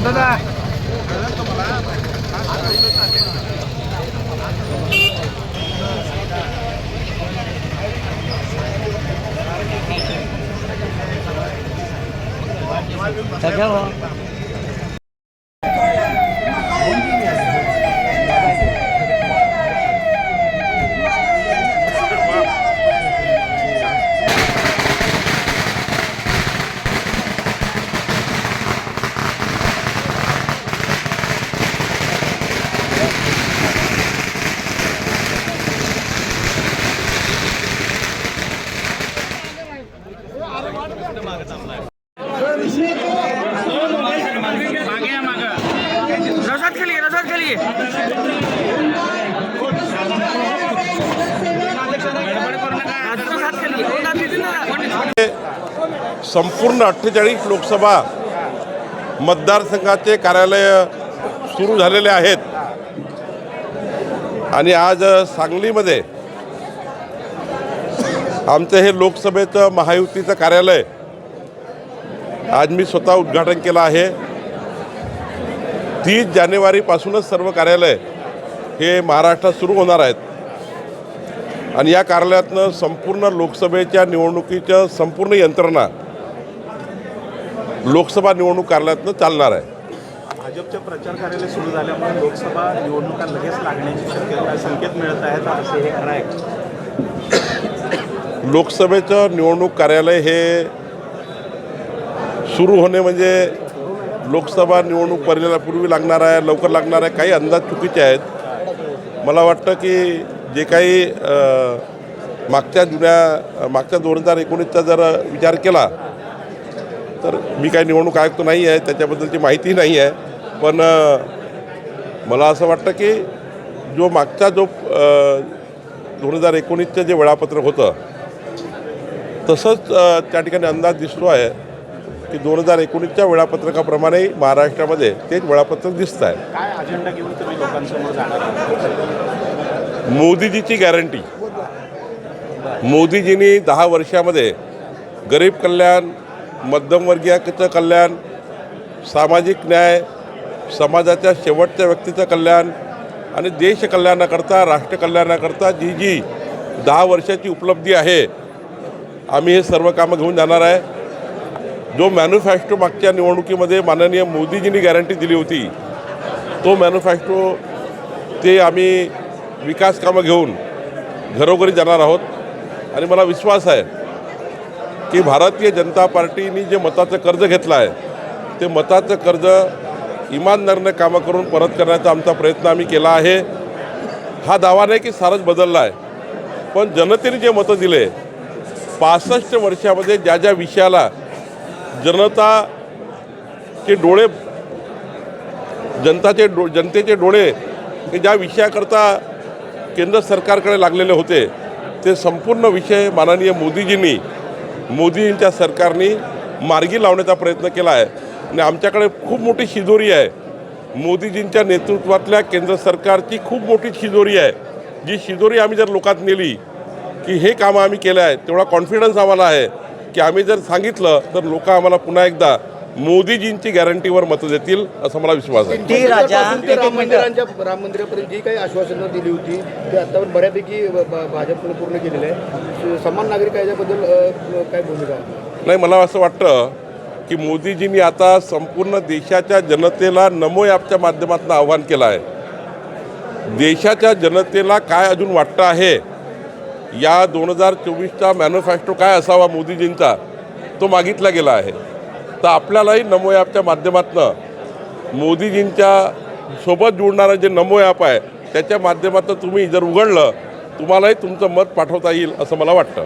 दादा Thật không? खाली के लिए हो के लिए संपूर्ण अठ्ठेचाळीस लोकसभा मतदारसंघाचे कार्यालय सुरू झालेले आहेत. आणि आज सांगलीमध्ये आमचं हे लोकसभेचं महायुतीचं कार्यालय आज मी स्वतः उद्घाटन केलं आहे. तीस जानेवारीपासूनच सर्व कार्यालय हे महाराष्ट्रात सुरू होणार आहेत. आणि या कार्यालयातनं संपूर्ण लोकसभेच्या निवडणुकीच्या संपूर्ण यंत्रणा लोकसभा निवडणूक कार्यालयातनं चालणार आहे. भाजपचे प्रचार कार्यालय सुरू झाल्यामुळे लोकसभा निवडणुका लगेच लागण्याची शक्यता संकेत मिळत आहेत असे हे खरं आहे. लोकसभेचं निवडणूक कार्यालय हे सुरू होणे म्हणजे लोकसभा निवडणूक पर्याला पूर्वी लागणार आहे लवकर लागणार आहे काही अंदाज चुकीचे आहेत. मला वाटतं की जे काही मागच्या जुन्या मागच्या दोन हजार एकोणीसचा जर विचार केला तर मी काही निवडणूक आयुक्त नाही आहे त्याच्याबद्दलची माहिती नाही आहे. पण मला असं वाटतं की जो मागचा जो दोन हजार एकोणीसचं जे वेळापत्रक होतं तसंच त्या ठिकाणी अंदाज दिसतो आहे. की दोन हजार एकोणीसच्या वेळापत्रकाप्रमाणे महाराष्ट्रामध्ये तेच वेळापत्रक दिसतं आहे. मोदीजीची गॅरंटी मोदीजींनी दहा वर्षामध्ये गरीब कल्याण मध्यमवर्गीयाचं कल्याण सामाजिक न्याय समाजाच्या शेवटच्या व्यक्तीचं कल्याण आणि देश कल्याणाकरता राष्ट्र कल्याणाकरता जी जी दहा वर्षाची उपलब्धी आहे आम्ही हे सर्व कामं घेऊन जाणार आहे. जो मॅन्युफॅक्टो मागच्या निवडणुकीमध्ये माननीय मोदीजींनी गॅरंटी दिली होती तो मॅन्युफॅक्टो ते आम्ही विकास कामं घेऊन घरोघरी जाणार आहोत. आणि मला विश्वास आहे की भारतीय जनता पार्टीनी जे मताचं कर्ज घेतलं आहे ते मताचं कर्ज इमानदारीनं कामं करून परत करण्याचा आमचा प्रयत्न आम्ही केला आहे. हा दावा नाही की सारंच बदलला आहे पण जनतेने जे मतं दिले पासष्ट वर्षामध्ये ज्या ज्या विषयाला जनता जनताचे डोळे जनताचे डो जनतेचे डोळे हे ज्या विषयाकरता केंद्र सरकारकडे लागलेले होते ते संपूर्ण विषय माननीय मोदीजींनी मोदींच्या सरकारने मार्गी लावण्याचा प्रयत्न केला आहे. आणि आमच्याकडे खूप मोठी शिजोरी आहे. मोदीजींच्या नेतृत्वातल्या केंद्र सरकारची खूप मोठी शिजोरी आहे. जी शिजोरी आम्ही जर लोकात नेली की हे कामं आम्ही केलं आहे तेवढा कॉन्फिडन्स आम्हाला आहे. की आम्ही जर सांगितलं तर लोक आम्हाला पुन्हा एकदा मोदीजींची गॅरंटीवर मतं देतील असा मला विश्वास आहे. राम मंदिरांच्या राम मंदिरापर्यंत जी काही आश्वासनं दिली होती ते आतावर बऱ्यापैकी भाजपने पूर्ण केलेलं आहे. समान नागरिक कायद्याबद्दल अ, काय भूमिका? आहे नाही मला असं वाटतं की मोदीजींनी आता संपूर्ण देशाच्या जनतेला नमो ॲपच्या माध्यमातून आव्हान केलं आहे. देशाच्या जनतेला काय अजून वाटतं आहे या दोन हजार चोवीसचा मॅन्युफॅक्चरो काय असावा मोदीजींचा तो मागितला गेला आहे. तर आपल्यालाही नमो ॲपच्या माध्यमातून मोदीजींच्या सोबत जुळणारं जे नमो ॲप आहे त्याच्या माध्यमातून तुम्ही जर उघडलं तुम्हालाही तुमचं मत पाठवता येईल असं मला वाटतं.